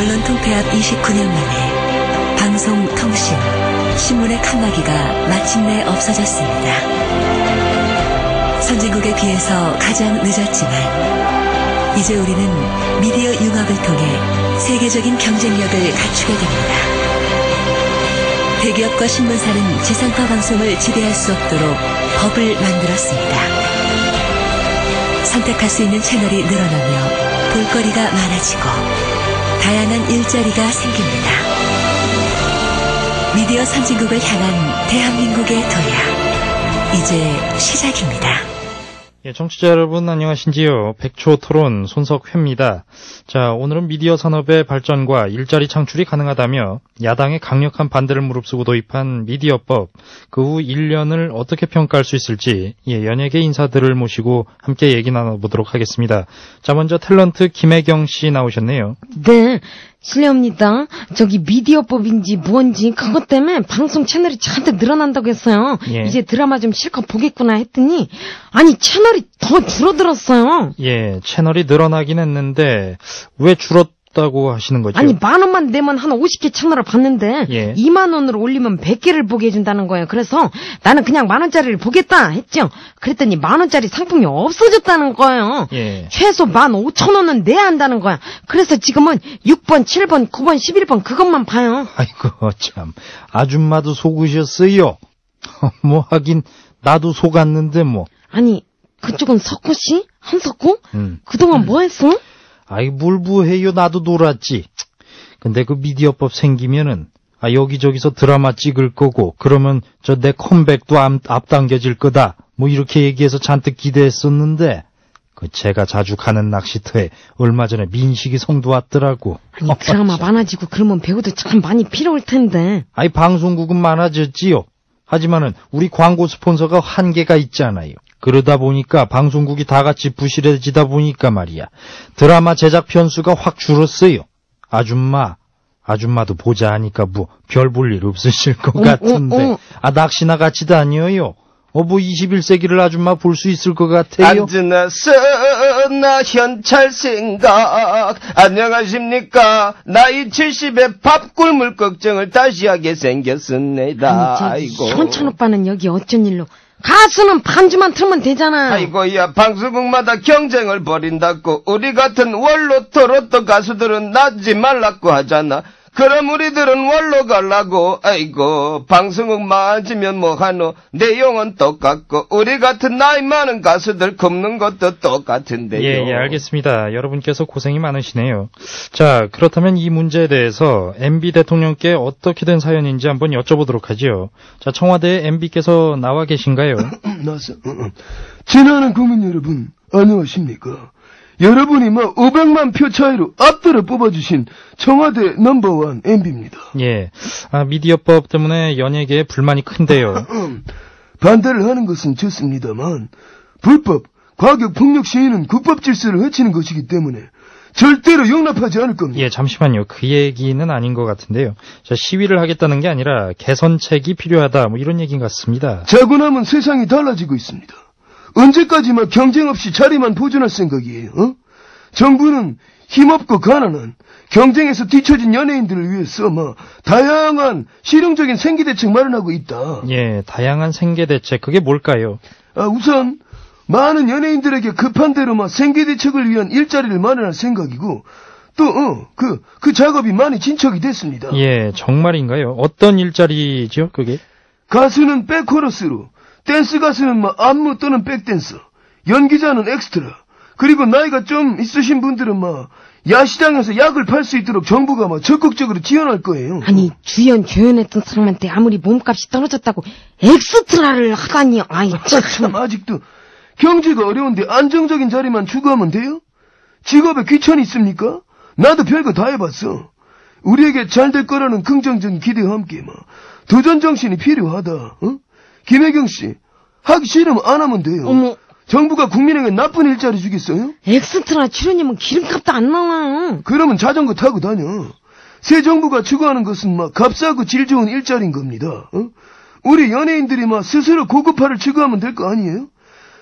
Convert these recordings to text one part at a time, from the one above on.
언론 통폐합 29년 만에 방송, 통신, 신문의 칸막이가 마침내 없어졌습니다. 선진국에 비해서 가장 늦었지만 이제 우리는 미디어 융합을 통해 세계적인 경쟁력을 갖추게 됩니다. 대기업과 신문사는 지상파 방송을 지배할 수 없도록 법을 만들었습니다. 선택할 수 있는 채널이 늘어나며 볼거리가 많아지고 다양한 일자리가 생깁니다. 미디어 선진국을 향한 대한민국의 도약 이제 시작입니다. 예, 청취자 여러분 안녕하신지요. 백초 토론 손석회입니다. 자, 오늘은 미디어 산업의 발전과 일자리 창출이 가능하다며 야당의 강력한 반대를 무릅쓰고 도입한 미디어법 그 후 1년을 어떻게 평가할 수 있을지 예, 연예계 인사들을 모시고 함께 얘기 나눠보도록 하겠습니다. 자, 먼저 탤런트 김혜경 씨 나오셨네요. 네, 실례합니다. 저기 미디어법인지 뭔지 그것 때문에 방송 채널이 잔뜩 늘어난다고 했어요. 예. 이제 드라마 좀 실컷 보겠구나 했더니 아니 채널이 더 줄어들었어요. 예, 채널이 늘어나긴 했는데 왜 줄었 다고 하시는 거죠? 아니 만 원만 내면 한 50개 채널을 봤는데 예. 2만 원으로 올리면 100개를 보게 해준다는 거예요. 그래서 나는 그냥 만 원짜리를 보겠다 했죠. 그랬더니 만 원짜리 상품이 없어졌다는 거예요. 예. 최소 만 오천 원은 내야 한다는 거야. 그래서 지금은 6번, 7번, 9번, 11번 그것만 봐요. 아이고 참 아줌마도 속으셨어요. 뭐 하긴 나도 속았는데 뭐. 아니 그쪽은 석구 씨? 한석구? 음. 그동안 뭐 했어? 아이 물부해요 나도 놀았지. 근데 그 미디어법 생기면은 아 여기저기서 드라마 찍을 거고 그러면 저 내 컴백도 앞, 앞당겨질 거다. 뭐 이렇게 얘기해서 잔뜩 기대했었는데 그 제가 자주 가는 낚시터에 얼마 전에 민식이 성도 왔더라고. 아니 드라마 많아지고 그러면 배우도 참 많이 필요할 텐데. 아이 방송국은 많아졌지요. 하지만은 우리 광고 스폰서가 한계가 있잖아요. 그러다 보니까 방송국이 다 같이 부실해지다 보니까 말이야. 드라마 제작 편수가 확 줄었어요. 아줌마, 아줌마도 보자 하니까 뭐 별 볼 일 없으실 것 어, 같은데. 어, 어. 아 낚시나 같이 다녀요. 어 뭐 21세기를 아줌마 볼 수 있을 것 같아요. 안지나서 나 현찰 생각 안녕하십니까 나이 70에 밥 굶을 걱정을 다시 하게 생겼습니다 아니 아이고 현찬 오빠는 여기 어쩐 일로? 가수는 반주만 틀면 되잖아. 아이고야 방송국마다 경쟁을 벌인다고 우리 같은 원로 토로또 가수들은 나지 말라고 하잖아 그럼 우리들은 원로 갈라고 아이고 방송국 많아지면 뭐하노 내용은 똑같고 우리 같은 나이 많은 가수들 굽는 것도 똑같은데요 예, 예, 알겠습니다. 여러분께서 고생이 많으시네요. 자, 그렇다면 이 문제에 대해서 MB 대통령께 어떻게 된 사연인지 한번 여쭤보도록 하지요. 자, 청와대에 MB께서 나와 계신가요? 나서 지나는 국민 여러분 안녕하십니까? 여러분이 뭐 500만 표 차이로 앞들어 뽑아주신 청와대 넘버원 MB입니다. 예. 아, 미디어법 때문에 연예계에 불만이 큰데요. 반대를 하는 것은 좋습니다만 불법 과격 폭력 시위는 국법 질서를 해치는 것이기 때문에 절대로 용납하지 않을 겁니다. 예, 잠시만요. 그 얘기는 아닌 것 같은데요. 자, 시위를 하겠다는 게 아니라 개선책이 필요하다, 뭐 이런 얘기인 것 같습니다. 자고 나면 세상이 달라지고 있습니다. 언제까지 막 경쟁 없이 자리만 보존할 생각이에요? 어? 정부는 힘없고 가난한 경쟁에서 뒤처진 연예인들을 위해서 뭐 다양한 실용적인 생계 대책 마련하고 있다. 예, 다양한 생계 대책, 그게 뭘까요? 아, 우선 많은 연예인들에게 급한 대로 막 생계 대책을 위한 일자리를 마련할 생각이고 또 어, 그, 그 작업이 많이 진척이 됐습니다. 예, 정말인가요? 어떤 일자리죠, 그게? 가수는 백코러스로, 댄스 가수는 막 안무 또는 백댄서, 연기자는 엑스트라, 그리고 나이가 좀 있으신 분들은 막 야시장에서 약을 팔 수 있도록 정부가 막 적극적으로 지원할 거예요. 아니 주연 조연했던 사람한테 아무리 몸값이 떨어졌다고 엑스트라를 하다니 아이 참참 아직도 경제가 어려운데 안정적인 자리만 추구하면 돼요? 직업에 귀천이 있습니까? 나도 별거 다 해봤어. 우리에게 잘 될 거라는 긍정적인 기대와 함께 막 도전 정신이 필요하다. 어? 김혜경 씨 하기 싫으면 안 하면 돼요. 어머 정부가 국민에게 나쁜 일자리 주겠어요? 엑스트라 출연이면 기름값도 안 나와요. 그러면 자전거 타고 다녀. 새 정부가 추구하는 것은 막 값싸고 질 좋은 일자리인 겁니다. 어? 우리 연예인들이 막 스스로 고급화를 추구하면 될 거 아니에요?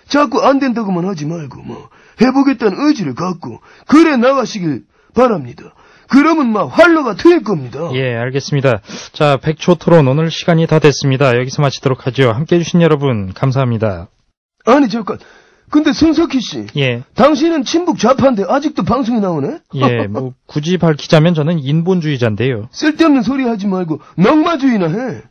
자꾸 안 된다고만 하지 말고 뭐 해보겠다는 의지를 갖고 그래 나가시길 바랍니다. 그러면 막 활로가 트일 겁니다. 예, 알겠습니다. 자, 백초 토론 오늘 시간이 다 됐습니다. 여기서 마치도록 하죠. 함께 해주신 여러분, 감사합니다. 아니 잠깐. 근데 손석희 씨, 예, 당신은 친북 좌파인데 아직도 방송에 나오네? 예, 뭐, 굳이 밝히자면 저는 인본주의자인데요. 쓸데없는 소리 하지 말고 넉마주의나 해.